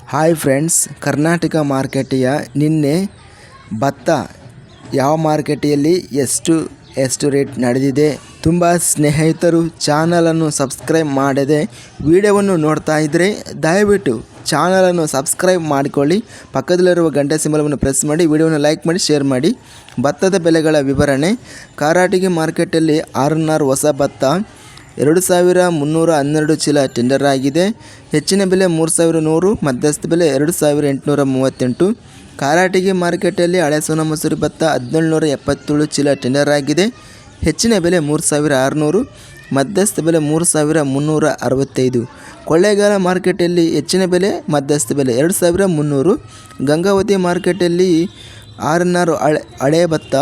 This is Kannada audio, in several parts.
ಹಾಯ್ ಫ್ರೆಂಡ್ಸ್ ಕರ್ನಾಟಕ ಮಾರ್ಕೆಟಿಯ ನಿನ್ನೆ ಭತ್ತ ಯಾವ ಮಾರ್ಕೆಟಿಯಲ್ಲಿ ಎಷ್ಟು ಎಷ್ಟು ರೇಟ್ ನಡೆದಿದೆ ತುಂಬ ಸ್ನೇಹಿತರು ಚಾನಲನ್ನು ಸಬ್ಸ್ಕ್ರೈಬ್ ಮಾಡದೆ ವಿಡಿಯೋವನ್ನು ನೋಡ್ತಾ ಇದ್ದರೆ ದಯವಿಟ್ಟು ಚಾನಲನ್ನು ಸಬ್ಸ್ಕ್ರೈಬ್ ಮಾಡಿಕೊಳ್ಳಿ ಪಕ್ಕದಲ್ಲಿರುವ ಗಂಟೆ ಸಿಂಬಲವನ್ನು ಪ್ರೆಸ್ ಮಾಡಿ ವಿಡಿಯೋವನ್ನು ಲೈಕ್ ಮಾಡಿ ಶೇರ್ ಮಾಡಿ ಭತ್ತದ ಬೆಲೆಗಳ ವಿವರಣೆ ಕಾರಾಟಿಗೆ ಮಾರ್ಕೆಟಲ್ಲಿ ಆರ್ ಎನ್ ಆರ್ ಹೊಸ ಭತ್ತ ಎರಡು ಸಾವಿರ ಮುನ್ನೂರ ಹನ್ನೆರಡು ಚೀಲ ಟೆಂಡರ್ ಆಗಿದೆ. ಹೆಚ್ಚಿನ ಬೆಲೆ ಮೂರು ಸಾವಿರ ನೂರು, ಮಧ್ಯಸ್ಥ ಬೆಲೆ ಎರಡು ಸಾವಿರ ಎಂಟುನೂರ ಮೂವತ್ತೆಂಟು. ಕಾರಾಟಿಗೆ ಮಾರುಕಟ್ಟೆಯಲ್ಲಿ ಹಳೆ ಸೋನಾ ಮಸೂರಿ ಭತ್ತ ಹದಿನೇಳುನೂರ ಎಪ್ಪತ್ತೇಳು ಚೀಲ ಟೆಂಡರ್ ಆಗಿದೆ. ಹೆಚ್ಚಿನ ಬೆಲೆ ಮೂರು ಸಾವಿರ ಆರುನೂರು, ಮಧ್ಯಸ್ಥ ಬೆಲೆ ಮೂರು ಸಾವಿರ ಮುನ್ನೂರ ಅರವತ್ತೈದು. ಕೊಳ್ಳೇಗಾಲ ಮಾರ್ಕೆಟಲ್ಲಿ ಹೆಚ್ಚಿನ ಬೆಲೆ ಮಧ್ಯಸ್ಥ ಬೆಲೆ ಎರಡು ಸಾವಿರ ಮುನ್ನೂರು. ಗಂಗಾವತಿ ಮಾರ್ಕೆಟಲ್ಲಿ ಆರ್ನಾರು ಹಳೆ ಆರ್ ಹಳೆ ಹಳೆಯ ಭತ್ತ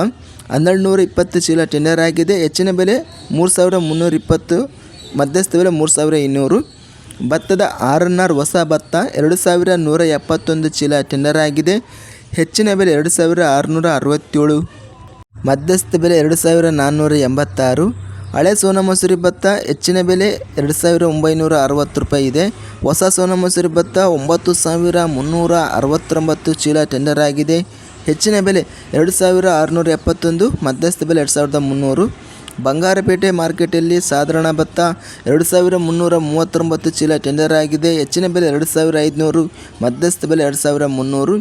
ಹನ್ನೆರಡು ನೂರ ಇಪ್ಪತ್ತು ಚೀಲ ಟೆಂಡರ್ ಆಗಿದೆ. ಹೆಚ್ಚಿನ ಬೆಲೆ ಮೂರು ಸಾವಿರ ಮುನ್ನೂರ ಇಪ್ಪತ್ತು ಮಧ್ಯಸ್ಥ ಬೆಲೆ ಮೂರು ಸಾವಿರ ಇನ್ನೂರು. ಭತ್ತದ ಆರ್ ಎನ್ ಆರ್ ಹೊಸ ಭತ್ತ ಎರಡು ಸಾವಿರ ನೂರ ಎಪ್ಪತ್ತೊಂದು ಚೀಲ ಟೆಂಡರ್ ಆಗಿದೆ. ಹೆಚ್ಚಿನ ಬೆಲೆ ಎರಡು ಸಾವಿರ ಆರುನೂರ ಅರವತ್ತೇಳು. ಮಧ್ಯಸ್ಥ ಬೆಲೆ ಎರಡು ಸಾವಿರ ನಾನ್ನೂರ ಎಂಬತ್ತಾರು. ಹಳೆ ಸೋನ ಮಸೂರಿ ಭತ್ತ ಹೆಚ್ಚಿನ ಬೆಲೆ ಎರಡು ಸಾವಿರ ಒಂಬೈನೂರ ಅರವತ್ತು ರೂಪಾಯಿ ಇದೆ. ಹೊಸ ಸೋನಾ ಮಸೂರಿ ಭತ್ತ ಒಂಬತ್ತು ಸಾವಿರ ಮುನ್ನೂರ ಅರವತ್ತೊಂಬತ್ತು ಚೀಲ ಟೆಂಡರ್ ಆಗಿದೆ. ಹೆಚ್ಚಿನ ಬೆಲೆ ಎರಡು ಸಾವಿರ ಆರುನೂರ ಎಪ್ಪತ್ತೊಂದು, ಮಧ್ಯಸ್ಥ ಬೆಲೆ ಎರಡು ಸಾವಿರದ ಮುನ್ನೂರು. ಬಂಗಾರಪೇಟೆ ಮಾರ್ಕೆಟಲ್ಲಿ ಸಾಧಾರಣ ಭತ್ತ ಎರಡು ಸಾವಿರ ಮುನ್ನೂರ ಮೂವತ್ತೊಂಬತ್ತು ಚೀಲ ಟೆಂಡರ್ ಆಗಿದೆ. ಹೆಚ್ಚಿನ ಬೆಲೆ ಎರಡು ಸಾವಿರ ಐದುನೂರು, ಮಧ್ಯಸ್ಥ ಬೆಲೆ ಎರಡು ಸಾವಿರ ಮುನ್ನೂರು.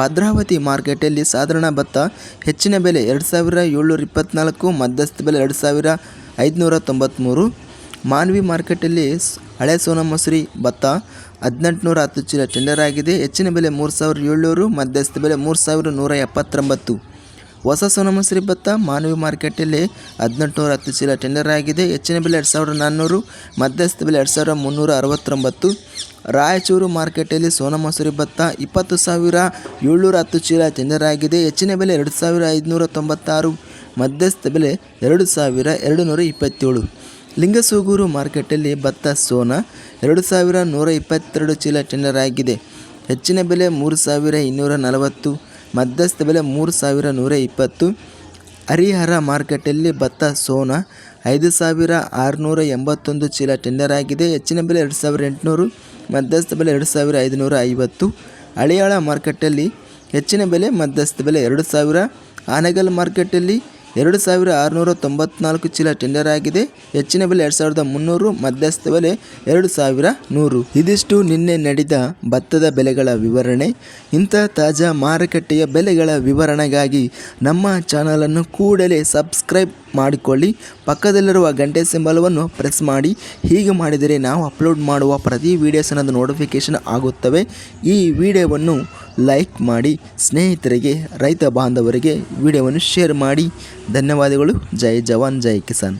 ಭದ್ರಾವತಿ ಮಾರ್ಕೆಟಲ್ಲಿ ಸಾಧಾರಣ ಭತ್ತ ಹೆಚ್ಚಿನ ಬೆಲೆ ಎರಡು ಸಾವಿರ ಏಳ್ನೂರ ಇಪ್ಪತ್ತ್ನಾಲ್ಕು ಮಧ್ಯಸ್ಥ ಬೆಲೆ ಎರಡು ಸಾವಿರ ಐದುನೂರ ತೊಂಬತ್ತ್ಮೂರು ಮಾನ್ವಿ ಮಾರ್ಕೆಟಲ್ಲಿ ಹಳೆ ಸೋನಾ ಮಸೂರಿ ಭತ್ತ ಹದಿನೆಂಟುನೂರ ಹತ್ತು ಚೀಲ ಟೆಂಡರ್ ಆಗಿದೆ ಹೆಚ್ಚಿನ ಬೆಲೆ ಮೂರು ಸಾವಿರದ ಏಳ್ನೂರು, ಮಧ್ಯಸ್ಥ ಬೆಲೆ ಮೂರು ಸಾವಿರ ನೂರ ಎಪ್ಪತ್ತೊಂಬತ್ತು. ಹೊಸ ಸೋನಾ ಮಸೂರಿ ಭತ್ತ ಮಾನವಿ ಮಾರ್ಕೆಟಲ್ಲಿ ಹದಿನೆಂಟುನೂರ ಹತ್ತು ಚೀಲ ಟೆಂಡರ್ ಆಗಿದೆ ಹೆಚ್ಚಿನ ಬೆಲೆ ಎರಡು ಸಾವಿರದ ನಾನ್ನೂರು, ಮಧ್ಯಸ್ಥ ಬೆಲೆ ಎರಡು ಸಾವಿರದ ಮುನ್ನೂರ ಅರವತ್ತೊಂಬತ್ತು. ರಾಯಚೂರು ಮಾರ್ಕೆಟಲ್ಲಿ ಸೋನಾ ಮಸೂರಿ ಭತ್ತ ಇಪ್ಪತ್ತು ಸಾವಿರ ಏಳ್ನೂರ ಹತ್ತು ಚೀಲ ಟೆಂಡರ್ ಆಗಿದೆ ಹೆಚ್ಚಿನ ಬೆಲೆ ಎರಡು ಸಾವಿರ ಐದುನೂರ ತೊಂಬತ್ತಾರು, ಮಧ್ಯಸ್ಥ ಬೆಲೆ ಎರಡು ಸಾವಿರ ಎರಡು ನೂರ ಇಪ್ಪತ್ತೇಳು. ಲಿಂಗಸೂಗೂರು ಮಾರ್ಕೆಟಲ್ಲಿ ಭತ್ತ ಸೋನಾ ಎರಡು ಸಾವಿರ ನೂರ ಇಪ್ಪತ್ತೆರಡು ಚೀಲ ಟೆಂಡರ್ ಆಗಿದೆ. ಹೆಚ್ಚಿನ ಬೆಲೆ ಮೂರು ಸಾವಿರ ಇನ್ನೂರ ನಲವತ್ತು, ಮಧ್ಯಸ್ಥ ಬೆಲೆ ಮೂರು ಸಾವಿರ ನೂರ ಇಪ್ಪತ್ತು. ಹರಿಹರ ಮಾರ್ಕೆಟಲ್ಲಿ ಭತ್ತ ಸೋನಾ ಐದು ಸಾವಿರ ಆರುನೂರ ಎಂಬತ್ತೊಂದು ಚೀಲ ಟೆಂಡರ್ ಆಗಿದೆ. ಹೆಚ್ಚಿನ ಬೆಲೆ ಎರಡು ಸಾವಿರ ಎಂಟುನೂರು, ಮಧ್ಯಸ್ಥ ಬೆಲೆ ಎರಡು ಸಾವಿರ ಐದುನೂರ ಐವತ್ತು. ಹಳಿಯಾಳ ಮಾರ್ಕೆಟಲ್ಲಿ ಹೆಚ್ಚಿನ ಬೆಲೆ, ಮಧ್ಯಸ್ಥ ಬೆಲೆ ಎರಡು ಸಾವಿರ. ಆನೆಗಲ್ ಮಾರ್ಕೆಟಲ್ಲಿ ಎರಡು ಸಾವಿರ ಆರುನೂರ ತೊಂಬತ್ನಾಲ್ಕು ಚೀಲ ಟೆಂಡರ್ ಆಗಿದೆ. ಹೆಚ್ಚಿನ ಬೆಲೆ ಎರಡು ಸಾವಿರದ ಮುನ್ನೂರು, ಮಧ್ಯಸ್ಥ ಬೆಲೆ ಎರಡು ಸಾವಿರ ನೂರು. ಇದಿಷ್ಟು ನಿನ್ನೆ ನಡೆದ ಭತ್ತದ ಬೆಲೆಗಳ ವಿವರಣೆ. ಇಂಥ ತಾಜಾ ಮಾರುಕಟ್ಟೆಯ ಬೆಲೆಗಳ ವಿವರಣೆಗಾಗಿ ನಮ್ಮ ಚಾನಲನ್ನು ಕೂಡಲೇ ಸಬ್ಸ್ಕ್ರೈಬ್ ಮಾಡಿಕೊಳ್ಳಿ. ಪಕ್ಕದಲ್ಲಿರುವ ಗಂಟೆ ಸಿಂಬಲವನ್ನು ಪ್ರೆಸ್ ಮಾಡಿ. ಹೀಗೆ ಮಾಡಿದರೆ ನಾವು ಅಪ್ಲೋಡ್ ಮಾಡುವ ಪ್ರತಿ ವೀಡಿಯೋಸ್ ಅನ್ನೋದು ನೋಟಿಫಿಕೇಷನ್ ಆಗುತ್ತವೆ. ಈ ವಿಡಿಯೋವನ್ನು ಲೈಕ್ ಮಾಡಿ. ಸ್ನೇಹಿತರಿಗೆ, ರೈತ ಬಾಂಧವರಿಗೆ ವಿಡಿಯೋವನ್ನು ಶೇರ್ ಮಾಡಿ. ಧನ್ಯವಾದಗಳು. ಜೈ ಜವಾನ್, ಜೈ ಕಿಸಾನ್.